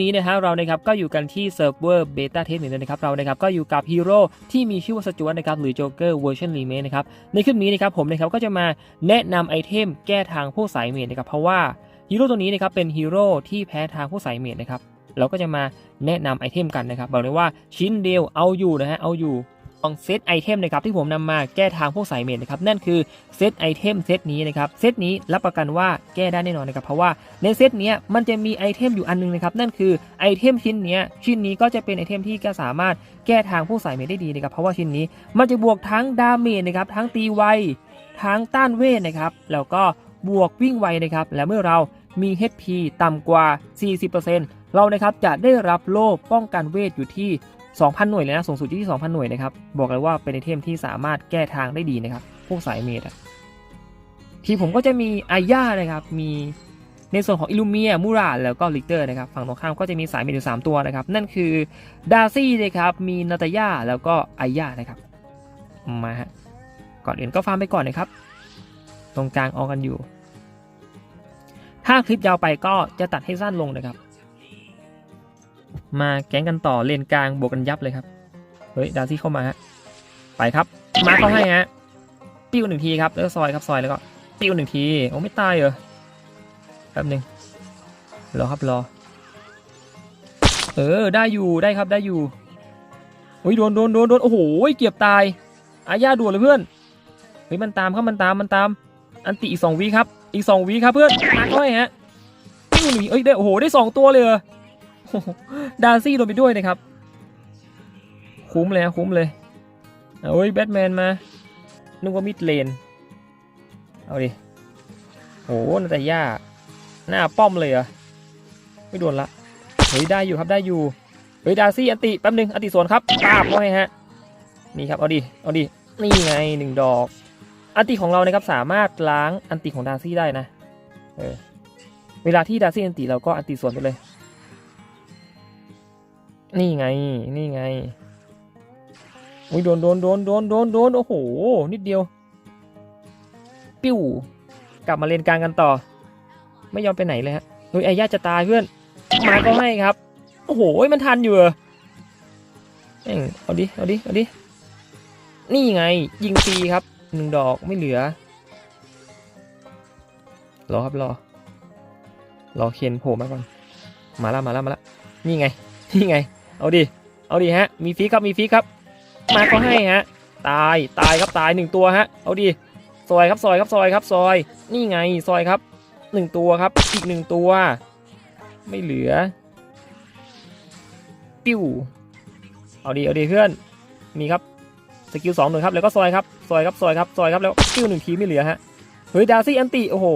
นี้นะฮะเรานะครับก็อยู่กันที่เซิร์ฟเวอร์เบต้าเทสหนึ่งนะครับเรานะครับก็อยู่กับฮีโร่ที่มีชื่อว่าสจวตนะครับหรือโจ๊กเกอร์เวอร์ชันรีเมคนะครับในคลิปนี้นะครับผมนะครับก็จะมาแนะนำไอเทมแก้ทางพวกสายเมจนะครับเพราะว่าฮีโร่ตัวนี้นะครับเป็นฮีโร่ที่แพ้ทางพวกสายเมนนะครับเราก็จะมาแนะนำไอเทมกันนะครับบอกเลยว่าชิ้นเดียวเอาอยู่นะฮะเอาอยู่ ของเซตไอเทมนะครับที่ผมนำมาแก้ทางพวกสายเมจนะครับนั่นคือเซตไอเทมเซตนี้นะครับเซตนี้รับประกันว่าแก้ได้แน่นอนนะครับเพราะว่าในเซตนี้มันจะมีไอเทมอยู่อันนึงนะครับนั่นคือไอเทมชิ้นนี้ชิ้นนี้ก็จะเป็นไอเทมที่ก็สามารถแก้ทางผู้สายเมจได้ดีนะครับเพราะว่าชิ้นนี้มันจะบวกทั้งดาเมจนะครับทั้งตีไวทั้งต้านเวทนะครับแล้วก็บวกวิ่งไวนะครับและเมื่อเรามี HP ต่ำกว่า 40%เรานะครับจะได้รับโล่ป้องกันเวทอยู่ที่ 2,000 หน่วยเลยนะ สูงสุดอยู่ที่ 2,000 หน่วยนะครับ บอกเลยว่าเป็นไอเทมที่สามารถแก้ทางได้ดีนะครับ พวกสายเมจอะทีผมก็จะมีอาย่านะครับ มีในส่วนของอิลูเมีย มูราแล้วก็ลิกเตอร์นะครับ ฝั่งตรงข้ามก็จะมีสายเมจอยู่สามตัวนะครับ นั่นคือดาร์ซี่นะครับ มีนาตาย่าแล้วก็ไอย่านะครับ มาฮะ ก่อนอื่นก็ฟาร์มไปก่อนนะครับ ตรงกลางออกกันอยู่ ถ้าคลิปยาวไปก็จะตัดให้สั้นลงนะครับ มาแก๊งกันต่อเลนกลางบวกกันยับเลยครับ เฮ้ยดาซี่เข้ามาฮะไปครับ มาเข้าให้ฮะปิ้วหนึ่งทีครับแล้วก็ซอยครับซอยแล้วก็ปิ้วหนึ่งทีโอ้ไม่ตายเหรอแป๊บหนึ่งรอครับรอ เออได้อยู่ได้ครับได้อยู่โอ้ยโดนโดนโดนโดนโอ้โหเกียบตายอาญาด่วนเลยเพื่อนเฮ้ยมันตามครับมันตามมันตาม อันติอีกสองวิครับ อีกสองวิครับเพื่อนมาเข้าให้ฮะปิ้วหนีเอ้ยได้โอ้โหได้สองตัวเลยเหรอ ดาร์ซี่โดนไปด้วยนะครับ คุ้มเลยคุ้มเลยเอ้ยแบทแมนมานึกว่ามิดเลน เอาดิโอ้นาแต่ย่าหน้าป้อมเลยเหรอ ไม่โดนละ เฮ้ย ได้อยู่ครับได้อยู่ เฮ้ย ดาร์ซี่อันติแป๊บนึงอันติสวนครับปาบเข้าให้ฮะ นี่ครับ เอาดิ เอาดิ นี่ไงหนึ่งดอก อันติของเรานะครับสามารถล้างอันติของดาร์ซี่ได้นะ เออ เวลาที่ดาร์ซี่อันติเราก็อันติสวนไปเลย นี่ไง นี่ไง อุ้ยโดนโดนโดนโดนโดนโดนโอ้โห นิดเดียว ปิ้ว กลับมาเล่นกลางกันต่อ ไม่ยอมไปไหนเลยฮะ เฮ้ยไอ้ย่าจะตายเพื่อน มาก็ให้ครับ โอ้โห มันทันอยู่เหรอแม่งเอาดิ เอาดิ เอาดิ นี่ไง ยิงฟรีครับ หนึ่งดอกไม่เหลือ รอครับรอ รอเคนโผล่มาก่อน มาแล้วมาแล้วมาแล้วนี่ไง นี่ไง เอาดิ เอาดิฮะ มีฟีครับ มีฟีครับ มาก็ให้ฮะ ตาย ตายครับ ตายหนึ่งตัวฮะ เอาดิ ซอยครับ ซอยครับ ซอยครับ ซอย นี่ไง ซอยครับหนึ่งตัวครับ อีกหนึ่งตัว ไม่เหลือ ปิ้ว เอาดีเอาดีเพื่อน มีครับ สกิลสองหนึ่งครับ แล้วก็ซอยครับ ซอยครับ ซอยครับ ซอยครับ แล้วปิ้วหนึ่งทีไม่เหลือฮะ เฮ้ย ดาซี่อันติ โอ้โห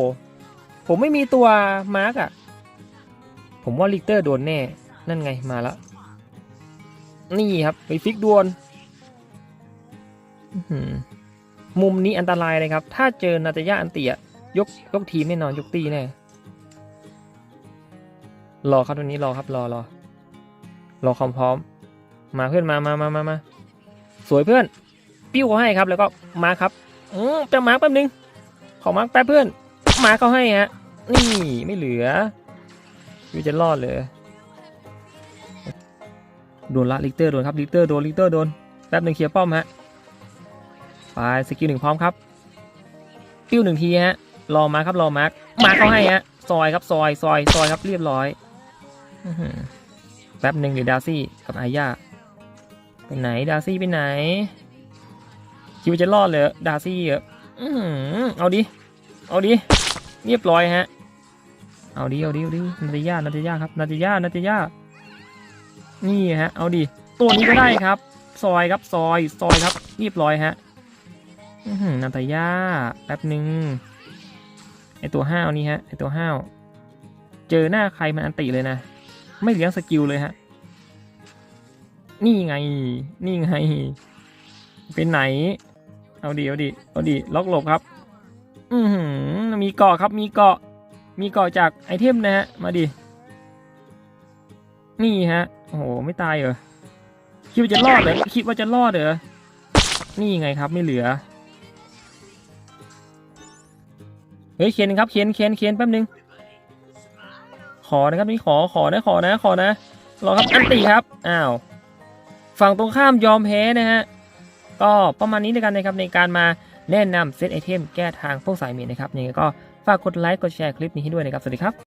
ผมไม่มีตัวมาร์กอะผมว่าลิกเตอร์โดนแน่ นั่นไง มาแล้ว นี่ครับ ไปฟิกดวนมุมนี้อันตรายเลยครับ ถ้าเจอนาตยาอันเตียยกยกทีมแน่นอนยกตีแน่รอครับตรงนี้รอครับรอรอรอความพร้อม มาเพื่อนมามามามามาสวยเพื่อน ปิ้วเขาให้ครับ แล้วก็มาครับอืมจะมาแป๊บนึง ขอมาแป๊บเพื่อน มาเขาให้ฮะ นี่ไม่เหลือวิจะรอดเลย โดนละลิกเตอร์โดนครับลิกเตอร์โดนลิกเตอร์โดนแป๊บหนึ่งเคลียร์ป้อมฮะไปสกิลหนึ่งพร้อมครับปิ้วหนึ่งทีฮะรอมาครับรอมาร์คมาเขาให้ฮะซอยครับซอยซอยซอยครับเรียบร้อยแป๊บหนึ่งเดี๋ยวดาซี่กับอาย่าไปไหนดาซี่ไปไหนคิดวาจะรอดเลยดาซี่เหรออเอาดิเอาดิเรียบร้อยฮะเอาดิเอาดิเอาดินาตาย่านาตาย่าครับนาตาย่านาตาย่า นี่ฮะ เอาดิ ตัวนี้ก็ได้ครับ ซอยครับซอย ซอยครับเรียบร้อยฮะอื้อหือนาตาย่าแป๊บหนึ่งไอตัวห้าวนี่ฮะไอตัวห้าวเจอหน้าใครมันอันติเลยนะ ไม่เลี้ยงสกิลเลยฮะ นี่ไง นี่ไง เป็นไหน เอาดิเอาดิเอาดิล็อกหลบครับ อือหือมีเกาะครับ มีเกาะ มีเกาะจากไอเทมนะฮะ มาดิ นี่ฮะ โอ้โหไม่ตายเหรอคิดว่าจะรอดเหรอคิดว่าจะรอดเหรอนี่ไงครับไม่เหลือเฮ้ยเคนครับเคนเคนเคนแป๊บนึง ขอนะครับนี่ขอขอนะขอนะขอนะรอครับอันตีครับอ้าวฝั่งตรงข้ามยอมแพ้นะฮะก็ประมาณนี้ด้วยกันนะครับในการมาแนะนำเซตไอเทมแก้ทางพวกสายเมจนะครับยังไงก็ฝากกดไลค์กดแชร์คลิปนี้ให้ด้วยนะครับสวัสดีครับ